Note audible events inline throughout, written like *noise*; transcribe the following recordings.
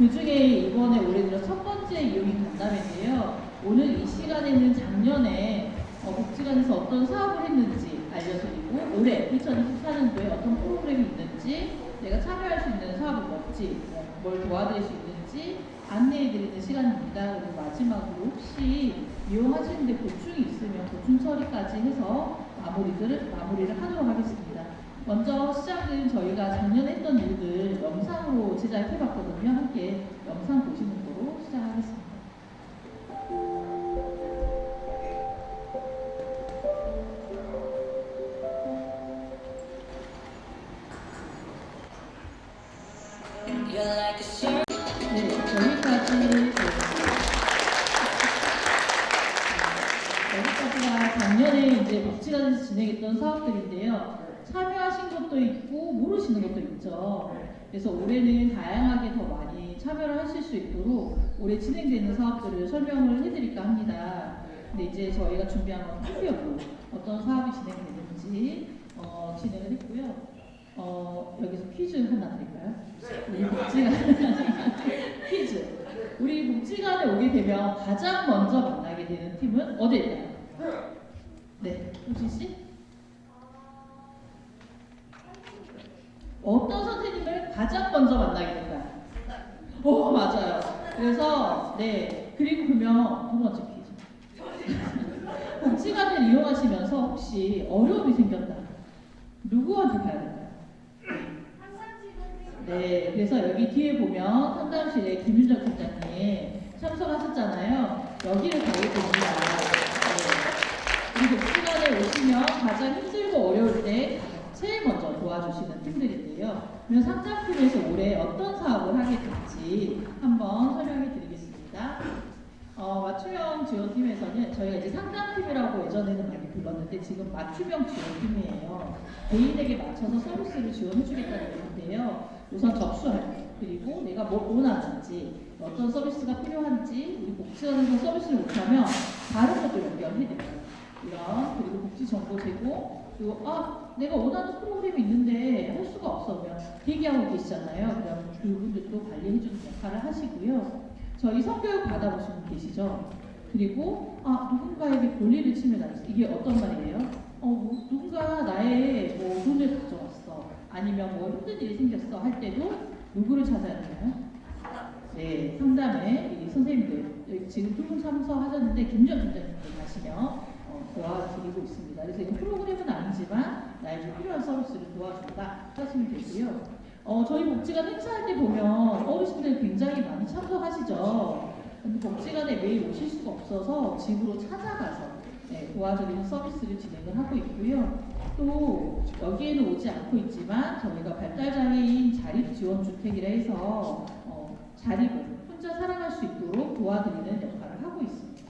그 중에 이번에 올해 들어 첫 번째 이용이 간담회인데요. 오늘 이 시간에는 작년에 어, 복지관에서 어떤 사업을 했는지 알려드리고 올해 2024년도에 어떤 프로그램이 있는지 내가 참여할 수 있는 사업이 뭔지 뭘 도와드릴 수 있는지 안내해드리는 시간입니다. 그리고 마지막으로 혹시 이용하시는데 고충이 있으면 고충 처리까지 해서 마무리를 마무리를 하도록 하겠습니다. 먼저 시작은 저희가 작년에 했던 일들 영상으로 제작해봤거든요. 함께 영상 보시는 거로 시작하겠습니다. 네, 여기까지 네. 여기까지가 작년에 이제 복지관에서 진행했던 사업들인데요. 참여하신 것도 있고 모르시는 것도 있죠. 그래서 올해는 다양하게 더 많이 참여를 하실 수 있도록 올해 진행되는 사업들을 설명을 해드릴까 합니다. 근데 이제 저희가 준비한 건 투표로 어떤 사업이 진행되는지 어, 진행을 했고요. 어, 여기서 퀴즈 하나 드릴까요? 우리 복지관 *laughs* 퀴즈. 우리 복지관에 오게 되면 가장 먼저 만나게 되는 팀은 어디일까요? 네, 호진 씨. 어떤 선생님을 가장 먼저 만나게 될까요? 오, 맞아요. 그래서 네, 그리고 그러면 두 번째 퀴즈. 복지관을 이용하시면서 혹시 어려움이 생겼다. 누구한테 가야 될까요? 네, 그래서 여기 뒤에 보면 상담실에 김윤정 팀장님 참석하셨잖아요. 여기를 가게 됩니다. 네. 우리 복지관에 오시면 가장 힘들고 어려울 때 제일 먼저 도와주시는 팀들인데요. 그럼 상담팀에서 올해 어떤 사업을 하게 될지 한번 설명해 드리겠습니다. 어, 맞춤형 지원팀에서는 저희가 이제 상담팀이라고 예전에는 많이 불렀는데 지금 맞춤형 지원팀이에요. 개인에게 맞춰서 서비스를 지원해주겠다는 얘기인데요. 우선 접수할 때 그리고 내가 뭘 원하는지 어떤 서비스가 필요한지 우리 복지원에서 서비스를 못하면 다른 것도 연결해드려요. 이런 그리고 복지 정보 제공 그리고 아 내가 원하는 프로그램이 있는데 할 수가 없으면 대기하고 계시잖아요. 그럼 그분들도 관리해주는 역할을 하시고요. 저희 성교육 받아보신 분 계시죠? 그리고 아 누군가에게 권리를 침해당했어. 이게 어떤 말이에요? 어 뭐, 누군가 나의 뭐 돈을 가져왔어. 아니면 뭐 힘든 일이 생겼어 할 때도 누구를 찾아야 되나요? 네, 상담에 이 선생님들 지금 두분 참석하셨는데 김정 팀장님들 가시면 어, 도와드리고 있습니다. 그래서 이건 프로그램은 아니지만 나에게 필요한 서비스를 도와준다 하시면 되고요. 어, 저희 복지관 행사할 때 보면 어르신들 굉장히 많이 참석하시죠. 근데 복지관에 매일 오실 수가 없어서 집으로 찾아가서 네, 도와드리는 서비스를 진행을 하고 있고요. 또 여기에는 오지 않고 있지만 저희가 발달장애인 자립지원주택이라 해서 어, 자립을 혼자 살아갈 수 있도록 도와드리는 역할을 하고 있습니다.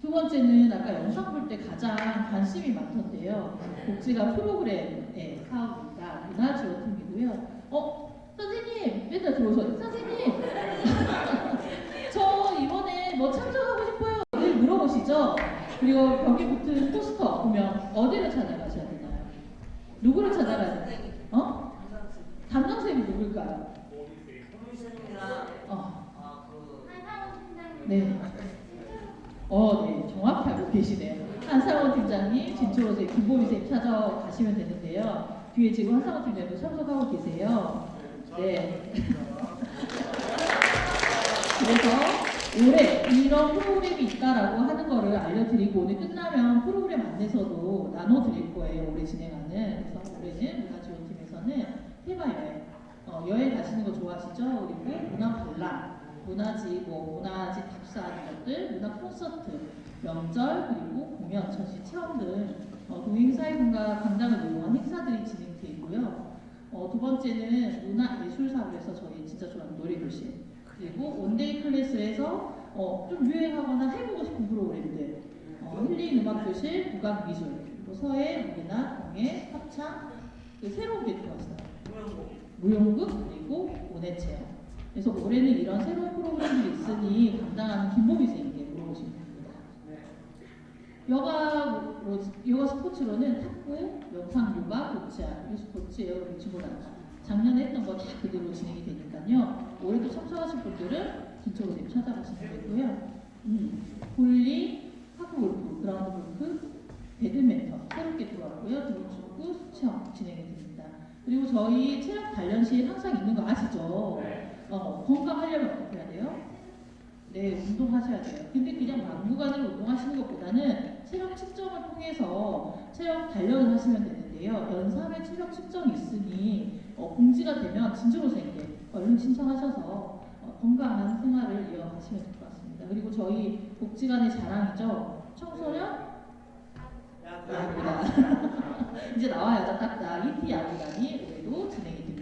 두 번째는 아까 영상 볼 때 가장 관심이 많던데요. 복지관 프로그램의 사업입니다. 문화 지원팀이고요. 어, 선생님, 맨날 들어오셔. 선생님, *laughs* 저 이번에 뭐 참석하고 싶어요. 늘 물어보시죠. 그리고 벽에 붙은 포스터 보면 어디를 찾아가셔야 되나요? 누구를 찾아가야 되나요? 어? 담당쌤이 누굴까요? 어, 네. 어, 네. 정확히 알고 계시네요. 한상원 팀장님, 진초로 제 김보미 쌤 찾아가시면 되는데요. 뒤에 지금 한상원 팀장님도 참석하고 계세요. 네. *laughs* 그래서 올해 이런 프로그램이 있다라고 하는 거를 알려드리고 오늘 끝나면 프로그램 안내서도 나눠드릴 거예요. 올해 진행하는. 그래서 올해는 문화지원팀에서는 테마 여행. 어, 여행 가시는 거 좋아하시죠? 그리고 문화 관람, 문화지, 뭐 문화지 답사하는 것들, 문화 콘서트, 명절, 그리고 공연, 전시 체험 등 어, 동행사회분과 관광을 이용한 행사들이 진행돼 있고요. 어, 두 번째는 문화예술사업에서 저희 진짜 좋아하는 노래교실. 그리고 원데이 클래스에서 어, 좀 유행하거나 해보고 싶은 프로그램들. 어, 힐링 음악교실, 국악미술. 그리고 서예, 무기나, 공예, 합창. 그 새로운 게 들어왔어요. 무용극 그리고 온해체험 그래서 올해는 이런 새로운 프로그램들이 있으니 감당하는 김보미 선생님께 물어보시면 됩니다. 여가 뭐, 요가 스포츠로는 탁구, 영상 요가, 복지아, 스포츠, 에어로빅, 중고단가 작년에 했던 거 다 그대로 진행이 되니까요. 참석하실 분들은 좀 찾아가시면 되고요. 음, 볼링, 파크 골프, 그라운드 골프, 배드민턴 새롭게 들어왔고요. 드롭축구, 수영 진행이 됩니다. 그리고 저희 체력 단련실 항상 있는 거 아시죠? 어, 건강하려면 어떻게 해야 돼요? 네, 운동하셔야 돼요. 근데 그냥 막무가내로 운동하시는 것보다는 체력 측정을 통해서 체력 단련을 하시면 되는데요. 연삼에 체력 측정이 있으니 어, 공지가 되면 진주로생께 얼른 신청하셔서 어, 건강한 생활을 이어가시면 될 것 같습니다. 그리고 저희 복지관의 자랑이죠. 청소년 야구단. *laughs* 이제 나와 여자 딱딱 이티 야구단이 올해도 진행이 됩니다.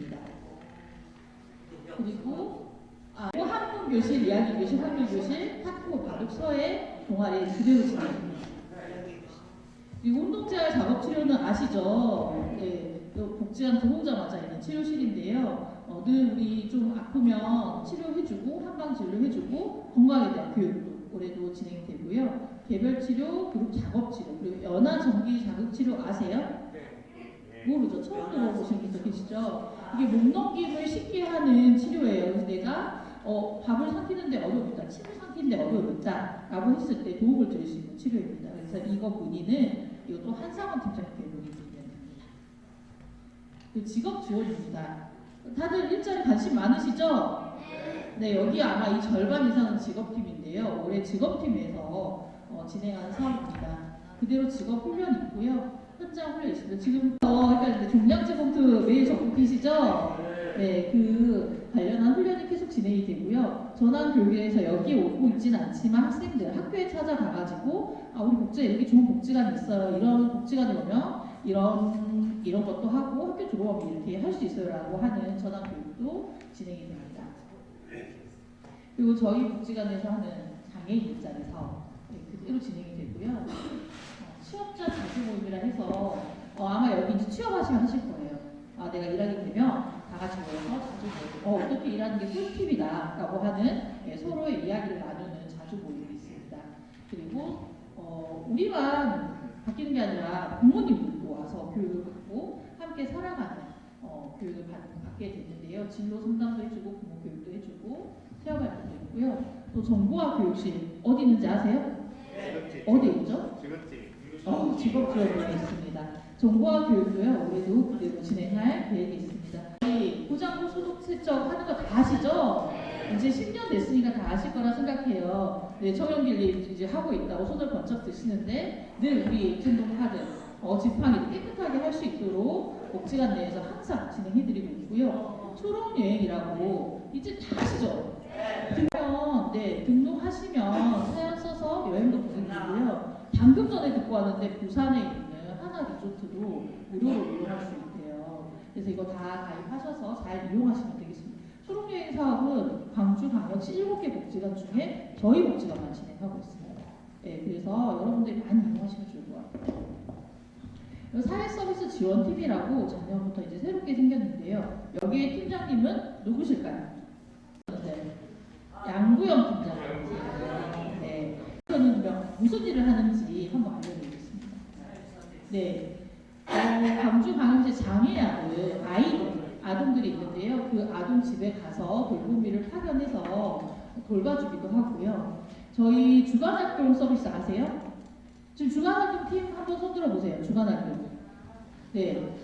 그리고 아, 또 한문 교실, 이야기 교실, 한글 교실, 탁구, 바둑, 서예, 동아리 그대로 진행됩니다. 그리고 운동재활 작업 치료는 아시죠? 네, 또 복지관 들어오자마자 있는 치료실인데요. 어, 늘 우리 좀 아프면 치료해주고 한방 진료해주고 건강에 대한 교육도 올해도 진행이 되고요. 개별 치료, 그룹 작업 치료, 그리고 연화 정기 자극 치료 아세요? 모르죠. 처음 들어보신 분도 계시죠? 이게 목 넘김을 쉽게 하는 치료예요. 그래서 내가 어, 밥을 삼키는데 어려웠다, 침을 삼키는데 어려웠다라고 했을 때 도움을 드릴 수 있는 치료입니다. 그래서 이거 문의는 이것도 한상원 문의 드리면 됩니다. 그 직업 지원입니다. 다들 일자리 관심 많으시죠? 네, 여기 아마 이 절반 이상은 직업팀인데요. 올해 직업팀에서 어, 진행하는 사업입니다. 그대로 직업 훈련 있고요. 현장 훈련 있습니다. 지금 어, 그러니까 이제 종량제 봉투 매일 계시죠? 네, 그 관련한 훈련이 계속 진행이 되고요. 전환 교육에서 여기 오고 있진 않지만 학생들 학교에 찾아가가지고 아 우리 복지에 이렇게 좋은 복지관이 있어요. 이런 복지관에 오면 이런 이런 것도 하고 학교 졸업하면 이렇게 할 수 있어요라고 하는 전환 교육도 진행이 됩니다. 그리고 저희 복지관에서 하는 장애인 일자리 사업 네, 그대로 진행이 되고요. 어, 취업자 자주 모임이라 해서 어, 아마 여기 이제 취업하시면 하실 거예요. 아 내가 일하게 되면 다 같이 모여서 자주 모임. 어 어떻게 일하는 게 꿀팁이다 라고 하는 예, 서로의 이야기를 나누는 자주 모임이 있습니다. 그리고 어, 우리만 바뀌는 게 아니라 부모님들도 와서 교육을 받고 함께 살아가는 어, 교육을 받, 받게 됐는데요. 진로 상담도 해주고 부모 교육도 해주고 체험 활동도 있고요. 또 정보화 교육실 어디 있는지 아세요? 어디 있죠? 어, 직업 지원에 있습니다. 정보화 교육도요, 올해도 그대로 진행할 계획이 있습니다. 이 포장도 소독 세척 하는 거 다 아시죠? 이제 10년 됐으니까 다 아실 거라 생각해요. 네, 청년길리 이제 하고 있다고 손을 번쩍 드시는데 늘 우리 텐동 카드, 어, 지팡이 깨끗하게 할 수 있도록 복지관 내에서 항상 진행해드리고 있고요. 초록 여행이라고 이제 다 아시죠? 등록, 네, 등록하시면 사연 써서 여행도 보내드리고요. 방금 전에 듣고 왔는데 부산에 있는 하나 리조트도 무료로 이용할 수 있대요. 그래서 이거 다 가입하셔서 잘 이용하시면 되겠습니다. 초록여행 사업은 광주광역시 7개 복지관 중에 저희 복지관만 진행하고 있습니다. 네, 그래서 여러분들이 많이 이용하시면 좋을 것 같아요. 사회서비스 지원팀이라고 작년부터 이제 새롭게 생겼는데요. 여기에 팀장님은 누구실까요? 네. 양구영 팀장. 네. 저는 그럼 무슨 일을 하는지 한번 알려드리겠습니다. 네. 어, 광주 광역시 장애아들, 아이들, 아동들이 있는데요. 그 아동 집에 가서 돌보미를 파견해서 돌봐주기도 하고요. 저희 주간활동 서비스 아세요? 지금 주간활동 팀 한번 손들어 보세요. 주간활동. 네.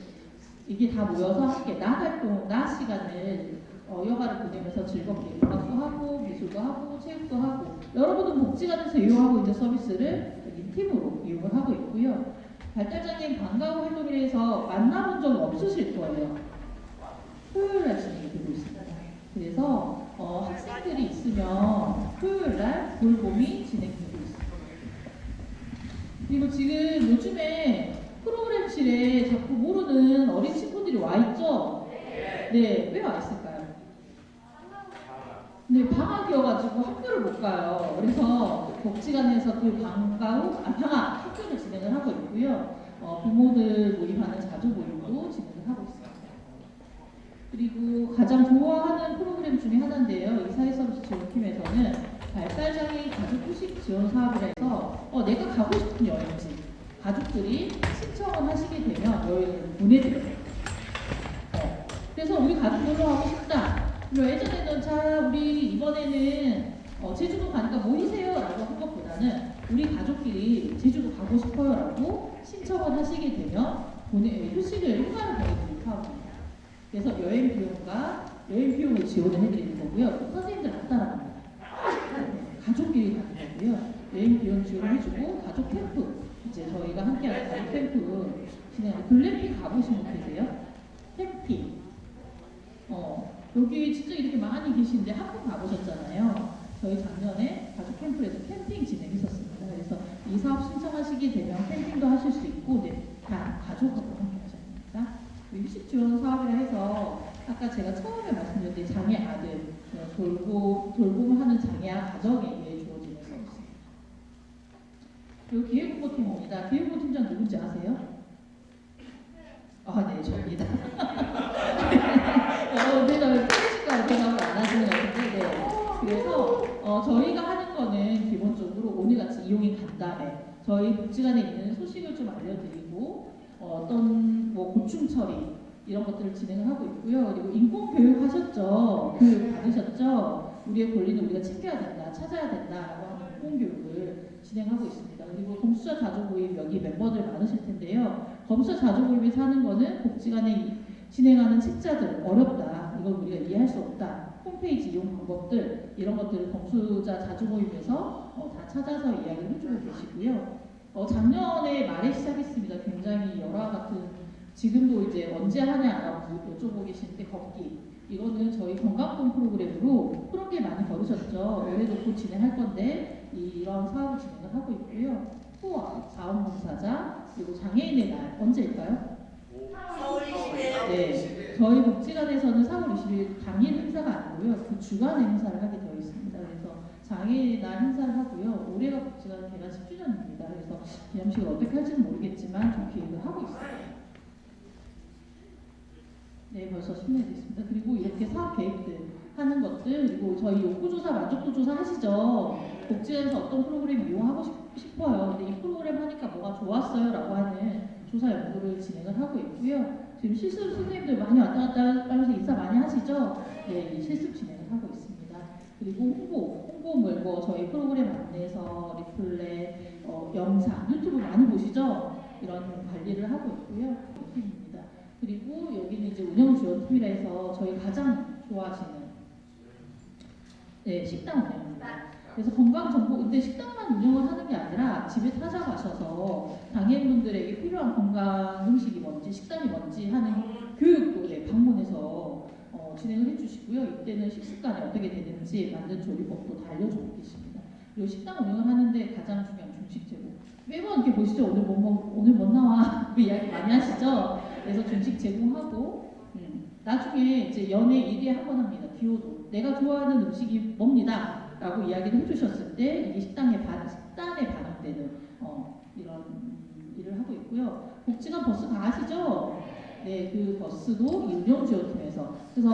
이게 다 모여서 함께 낮 활동, 낮 시간을 어, 여가를 보내면서 즐겁게 음악도 하고 미술도 하고 체육도 하고 여러분은 복지관에서 이용하고 있는 서비스를 팀으로 이용을 하고 있고요. 발달장애인 방과후 활동에서 만나본 적 없으실 거예요. 토요일 날 진행이 되고 있습니다. 그래서 어, 학생들이 있으면 토요일 날 돌봄이 진행되고 있습니다. 그리고 지금 요즘에 프로그램실에 자꾸 모르는 어린 친구들이 와 있죠? 네, 왜 와 있을까요? 네, 방학이어가지고 학교를 못 가요. 그래서 복지관에서 그 방과 후, 아, 방학 학교를 진행을 하고 있고요. 어, 부모들 모임하는 자주 모임도 진행을 하고 있습니다. 그리고 가장 좋아하는 프로그램 중에 하나인데요. 이 사회서비스 지원팀에서는 발달장애인 가족 후식 지원 사업을 해서 어, 내가 가고 싶은 여행지 가족들이 신청을 하시게 되면 여행을 보내드려요. 그리고 예전에는 자 우리 이번에는 어, 제주도 가니까 모이세요라고 한 것보다는 우리 가족끼리 제주도 가고 싶어요라고 신청을 하시게 되면 보내 휴식을 휴가를 보내드릴 사업입니다. 그래서 여행 비용과 여행 비용을 지원을 해드리는 거고요. 선생님들 안 따라갑니다. 네, 가족끼리 가는 거고요. 여행 비용 지원해주고 가족 캠프 이제 저희가 함께하는 가족 캠프 진행. 글램핑 가보신 분 계세요? 캠핑. 어 여기 진짜 이렇게 많이 계신데 한분 가보셨잖아요. 저희 작년에 가족 캠프에서 캠핑 진행했었습니다. 그래서 이 사업 신청하시게 되면 캠핑도 하실 수 있고, 네, 다 가족하고 함께 하셔야 됩니다. 휴식 지원 사업이라 해서 아까 제가 처음에 말씀드렸듯이 장애 아들 어, 돌보 돌봄하는 장애 가정에게 주어지는 서비스입니다. 그리고 기획홍보팀입니다. 기획홍보 팀장 누군지 아세요? 아, 네, 저입니다. *laughs* 어, 제가 클래식과 대답을 안 하시는 것 같은데, 네. 그래서 어, 저희가 하는 거는 기본적으로 오늘같이 이용이 간담회, 저희 복지관에 있는 소식을 좀 알려드리고 어, 떤 뭐 고충 처리 이런 것들을 진행을 하고 있고요. 그리고 인권 교육 하셨죠? 교육 받으셨죠? 우리의 권리는 우리가 챙겨야 된다, 찾아야 된다라고 하는 인권 교육을 진행하고 있습니다. 그리고 검수자 자조 모임 여기 멤버들 많으실 텐데요. 검수자 자조 모임에서 하는 거는 복지관에 이- 진행하는 책자들 어렵다. 이걸 우리가 이해할 수 없다. 홈페이지 이용 방법들 이런 것들을 검수자 자주 모임에서 어, 다 찾아서 이야기를 해주고 계시고요. 어, 작년에 말에 시작했습니다. 굉장히 열화 같은 지금도 이제 언제 하냐라고 여쭤보고 계시는데 걷기 이거는 저희 건강권 프로그램으로 그런 게 많이 벌으셨죠. 올해도 곧 진행할 건데 이- 이런 사업을 진행을 하고 있고요. 후원, 자원봉사자 그리고 장애인의 날 언제일까요? 네, 저희 복지관에서는 4월 20일 당일 행사가 아니고요. 그 주간에 행사를 하게 되어 있습니다. 장애인 날 행사를 하고요. 올해가 복지관 개관 10주년입니다. 그래서 기념식을 어떻게 할지는 모르겠지만 좀 계획을 하고 있습니다. 네, 벌써 10년이 됐습니다. 그리고 이렇게 사업 계획들 하는 것들 그리고 저희 욕구조사, 만족도 조사 하시죠? 복지관에서 어떤 프로그램 이용하고 싶, 싶어요. 근데 이 프로그램 하니까 뭐가 좋았어요 라고 하는 조사 연구를 진행을 하고 있고요. 지금 실습 선생님들 많이 왔다 갔다 하면서 인사 많이 하시죠? 네, 이 실습 진행을 하고 있습니다. 그리고 홍보 물뭐 저희 프로그램 안내서, 리플렛, 어, 영상, 유튜브 많이 보시죠? 이런 관리를 하고 있고요. 팀입니다. 그리고 여기는 이제 운영 지원팀이라 해서 저희 가장 좋아하시는 네, 식당 운영입니다. 그래서 건강 정보 근데 식당만 운영을 하는 게 아니라 집에 찾아가셔서 장애인분들에게 필요한 건강 음식이 뭔지 식단이 뭔지 하는 교육도 네, 방문해서 어, 진행을 해주시고요. 이때는 식습관이 어떻게 되는지 만든 조리법도 다 알려주고 계십니다. 그리고 식당 운영을 하는데 가장 중요한 중식 제공. 매번 이렇게 보시죠. 오늘 뭐, 뭐 오늘 뭐 나와 그 이야기 많이 하시죠. 그래서 중식 제공하고 음, 나중에 이제 연애 1위에 한 번 합니다. 기호도 내가 좋아하는 음식이 뭡니다. 라고 이야기를 해주셨을 때 이게 식당에 반, 식단에 반영되는 어, 이런 음, 일을 하고 있고요. 복지관 버스 다 아시죠? 네, 그 버스도 이 운영지원팀에서 그래서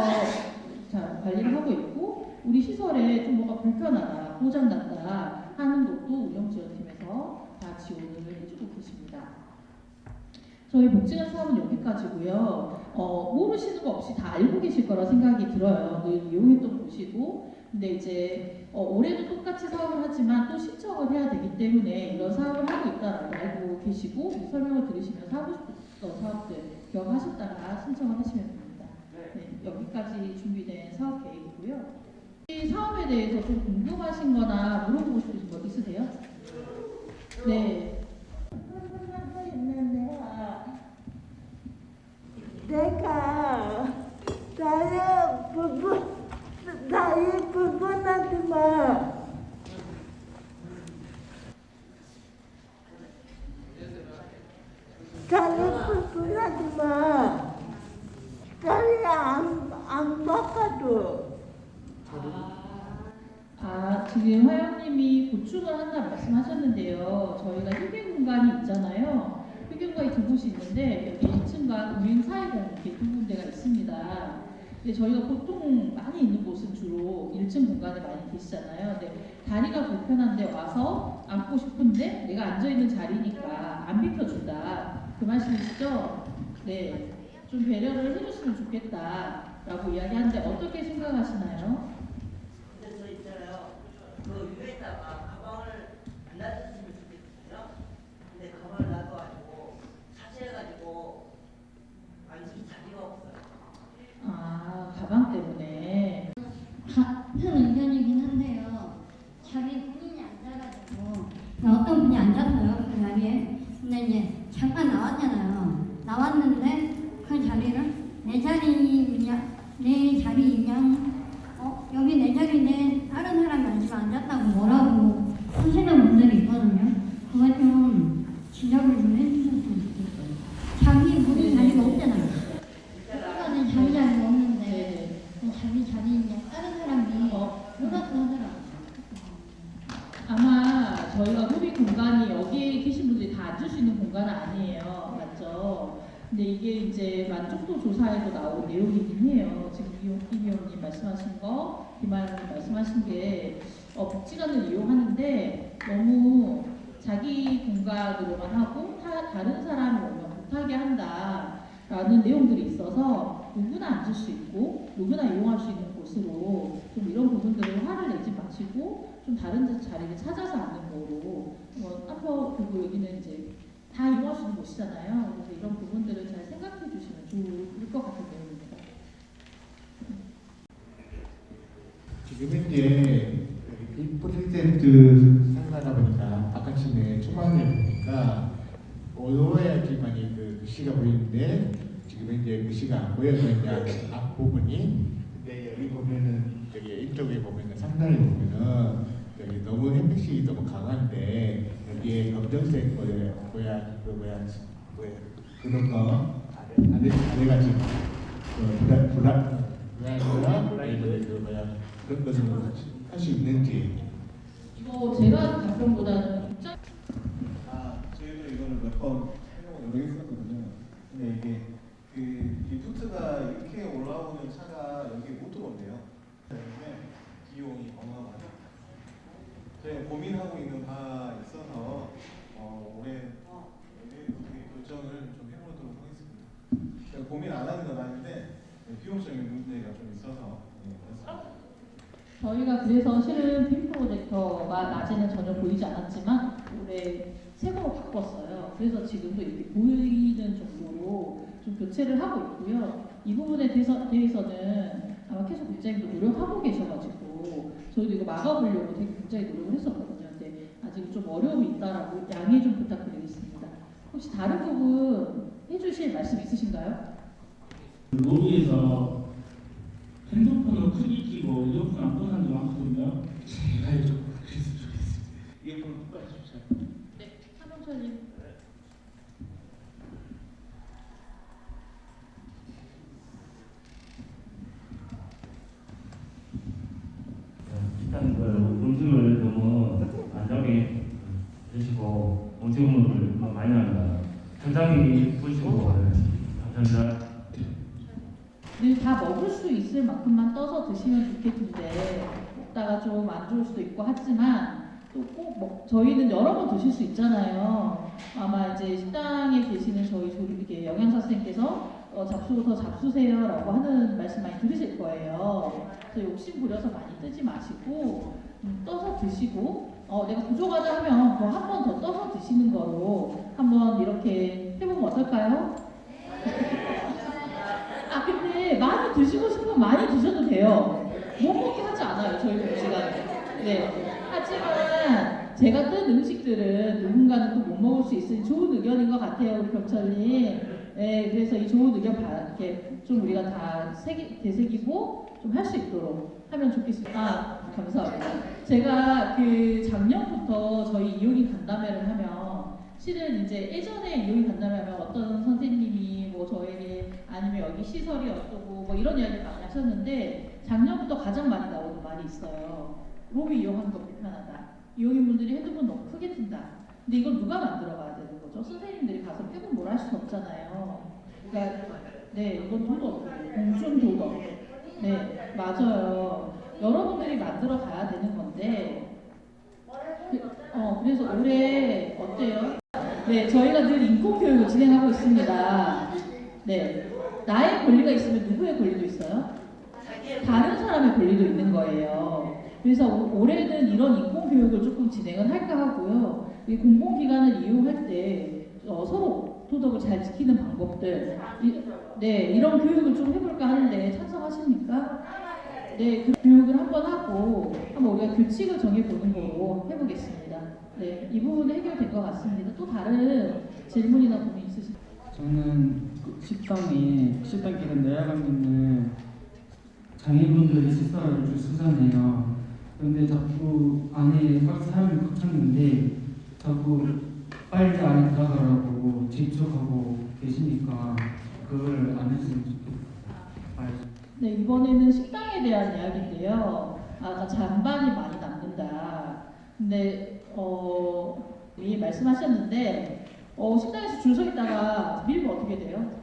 자, 관리를 하고 있고 우리 시설에 좀 뭐가 불편하다, 고장났다 하는 것도 운영지원팀에서 다 지원을 해주고 계십니다. 저희 복지관 사업은 여기까지고요. 어, 모르시는 거 없이 다 알고 계실 거라 생각이 들어요. 늘 이용했던 곳이고 근데 이제 어, 올해도 똑같이 사업을 하지만 또 신청을 해야 되기 때문에 이런 사업을 하고 있다라고 알고 계시고 이 설명을 들으시면서 하고 싶었던 사업들 기억하셨다가 신청을 하시면 됩니다. 네, 여기까지 준비된 사업 계획이고요. 이 사업에 대해서 좀 궁금하신 거나 물어보고 싶으신 거 있으세요? 네. 내가 나의 부분 나의 부분하지만 나의 부분하지만 나를 안안 바꿔도 아, 지금 화영님이 보충을 한다 말씀하셨는데요. 저희가 휴게 공간이 있잖아요. 휴게 공간이 두 곳이 있는데 여기 1층과 우린 사이공 이렇게 두 군데가 있습니다. 근데 저희가 보통 많이 있는 곳은 주로 1층 공간에 많이 계시잖아요. 근데 다리가 불편한데 와서 앉고 싶은데 내가 앉아 있는 자리니까 안 비켜준다. 그 말씀이시죠? 네. 좀 배려를 해줬으면 좋겠다. 라고 이야기하는데 어떻게 생각하시나요? 저 있잖아요. 그 위에다가 가방을 안 놔뒀으면 좋겠어요. 근데 가방을 놔둬가지고 사실해가지고 앉을 자리가 없어요. 아, 가방 때문에. 같은 의견이긴 한데요. 자기 본인이 앉아가지고 어떤 분이 앉았어요 그 자리에. 근데 이제 잠깐 나왔잖아요. 나왔는데 그 자리를 내 자리냐 내 자리냐 어 여기 내 자리인데 다른 사람이 앉으면 앉았다고 뭐라고 하시는 분들이 있거든요. 그거 좀 지적을 좀 해주셨으면 좋겠어요. 자기 본인 자리가 없잖아요. 누가 내 자리 자리가 없는데. 네. 그 자기 자리인데 다른 사람이 어. 뭐라고 하더라고. 아마 저희가 소비 공간이 여기에 계신 분들이 다 앉을 수 있는 공간은 아니에요. 맞죠? 근데 이게 이제 만족도 조사에도 나온 내용이긴 해요. 지금 이용, 임 의원님 말씀하신 거, 김하연님 말씀하신 게 어, 복지관을 이용하는데 너무 자기 공간으로만 하고 타, 다른 사람이 오면 못하게 한다라는 내용들이 있어서 누구나 앉을 수 있고 누구나 이용할 수 있는 곳으로 좀 이런 부분들을 화를 내지 마시고 좀 다른 자- 자리를 찾아서 앉는 거로 어, 한번 그리고 여기는 이제 다 이용할 수 있는 곳이잖아요. 그래서 이런 부분들을 잘 생각해 주시면 좋을 것 같은 내용입니다. 지금 현재 1% 상가다 보니까 아까침에 초반에 보니까 어두워야지만이 그 시가 보이는데 지금 현재 그 시가 안 보여서 이제 앞부분이 근데 여기 보면은 저기 이쪽에 보면은 상단에 보면은 여기 너무 햇빛이 너무 강한데 여기에 검정색 뭐야 뭐야 그 뭐야 뭐야 그런 거 아래 아래 아래가 지금 그 불안 불안 불안이나 그 뭐야 그런 것을 할수 있는지 이거 제가 답변보다는 아, 저희도 이거를 몇번 해보고 여러 개 했었거든요. 근데 이게 그 리프트가 이렇게 올라오는 차가 여기 못 들어온대요. 때문에 비용이 어마어마하죠. 저희가 고민하고 있는 바 있어서 어, 올해 여기 어떻게 결정을 좀 해보도록 하겠습니다. 제가 고민 안 하는 건 아닌데 네, 비용적인 문제가 좀 있어서 네, 그렇습니다. 저희가 그래서 실은 빔 프로젝터가 낮에는 전혀 보이지 않았지만 올해 새거로 바꿨어요. 그래서 지금도 이렇게 보이는 정도로 좀 교체를 하고 있고요. 이 부분에 대해서, 대해서는 아마 계속 국장님도 노력하고 계셔가지고 저희도 이거 막아보려고 되게 굉장히 노력을 했었거든요. 근데 아직 좀 어려움이 있다라고 양해 좀 부탁드리겠습니다. 혹시 다른 부분 해주실 말씀 있으신가요? 로비에서 핸드폰을 크게 끼고 이어폰 안 끄는 사람도 많거든요. 제발 좀 그랬으면 좋겠습니다. 이어폰을 꼭 까주십시오. 네, 한명철님. 일단 그 음식을 너무 안정히 드시고 음식물을 많이 합니다. 굉장히 예쁘시고 감사합니다. 늘다 먹을 수 있을 만큼만 떠서 드시면 좋겠는데 먹다가 좀 안 좋을 수도 있고 하지만 또꼭 저희는 여러 번 드실 수 있잖아요. 아마 이제 식당에 계시는 저희 조리 이렇게 영양사 선생님께서 어, 잡수부터 잡수세요라고 하는 말씀 많이 들으실 거예요. 그래서 욕심 부려서 많이 뜨지 마시고 음, 떠서 드시고 어, 내가 부족하다 하면 더한번 더 떠서 드시는 거로 한번 이렇게 해보면 어떨까요? 아 근데 많이 드시고 싶으면 많이 드셔도 돼요. 못 먹게 하지 않아요 저희 음식은. 네. 하지만 제가 뜬 음식들은 누군가는 또 못 먹을 수 있으니 좋은 의견인 것 같아요 우리 경찰님. 네. 그래서 이 좋은 의견 바, 이렇게 좀 우리가 다 새기, 되새기고 좀 할 수 있도록 하면 좋겠습니다. 아 감사합니다. 제가 그 작년부터 저희 이용인 간담회를 하면 실은 이제 예전에 이용인 간담회 하면 어떤 선생님이 뭐 저에게 아니면 여기 시설이 어떠고 뭐 이런 이야기를 많이 하셨는데 작년부터 가장 많이 나오는 말이 있어요. 로비 이용하는 거 불편하다. 이용인분들이 핸드폰 너무 크게 튼다. 근데 이걸 누가 만들어 가야 되는 거죠? 선생님들이 가서 빼고 뭘할 수는 없잖아요. 그러니까 네, 이건 도덕, 공존 도덕. 네, 맞아요. 여러분들이 만들어 가야 되는 건데 그, 어, 그래서 올해 어때요? 네, 저희가 늘 인권 교육을 진행하고 있습니다. 네, 나의 권리가 있으면 누구의 권리도 있어요? 다른 사람의 권리도 있는 거예요. 그래서 오- 올해는 이런 인권 교육을 조금 진행을 할까 하고요. 이 공공기관을 이용할 때 어, 서로 도덕을 잘 지키는 방법들, 이, 네 이런 교육을 좀 해볼까 하는데 찬성하십니까? 네, 그 교육을 한번 하고 한번 우리가 규칙을 정해보는 거로 해보겠습니다. 네, 이 부분은 해결된 것 같습니다. 또 다른 질문이나 고민 있으신가요? 저는 그 식당에 식당 기름 내려가면은 장애분들이 식사를 좀 수산해요. 그런데 자꾸 안에 꽉 사람이 꽉 찼는데 자꾸 빨리 안에 들어가라고 재촉하고 계시니까 그걸 안 했으면 좋겠어요. 네, 이번에는 식당에 대한 이야기인데요. 아까 잔반이 많이 남는다. 근데 어, 이 말씀하셨는데 어, 식당에서 줄 서 있다가 밀면 어떻게 돼요?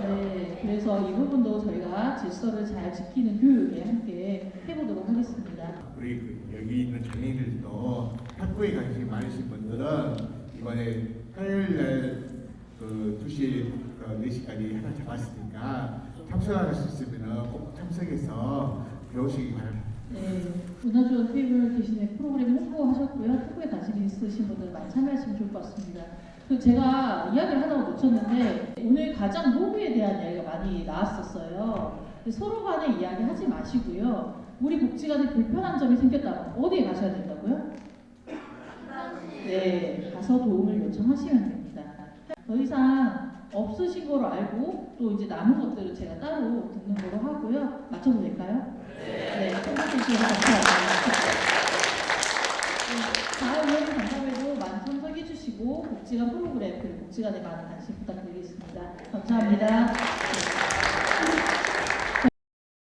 네, 그래서 이 부분도 저희가 질서를 잘 지키는 교육에 함께 해보도록 하겠습니다. 우리 그 여기 있는 장애인들도 탁구에 관심이 많으신 분들은 이번에 화요일 날그 2시 어, 4시까지 하나 잡았으니까 참석할 수 있으면 꼭 참석해서 배우시기 바랍니다. 네, 문화주원 테이블 대신에 프로그램 홍보하셨고요. 특구에 관심 있으신 분들 많이 참여하시면 좋을 것 같습니다. 그 제가 이야기를 하다가 놓쳤는데 오늘 가장 노무에 대한 이야기가 많이 나왔었어요. 서로 간에 이야기 하지 마시고요. 우리 복지관에 불편한 점이 생겼다면 어디에 가셔야 된다고요? 네, 가서 도움을 요청하시면 됩니다. 더 이상 없으신 거로 알고 또 이제 남은 것들은 제가 따로 듣는 거로 하고요. 맞춰도 될까요? 네, 참석해주셔서 감사합니다. 네, 다음 회의 간담회도 많이 참석해 주시고 복지관 프로그램 그리고 복지관에 많은 관심 부탁드리겠습니다. 감사합니다. 네.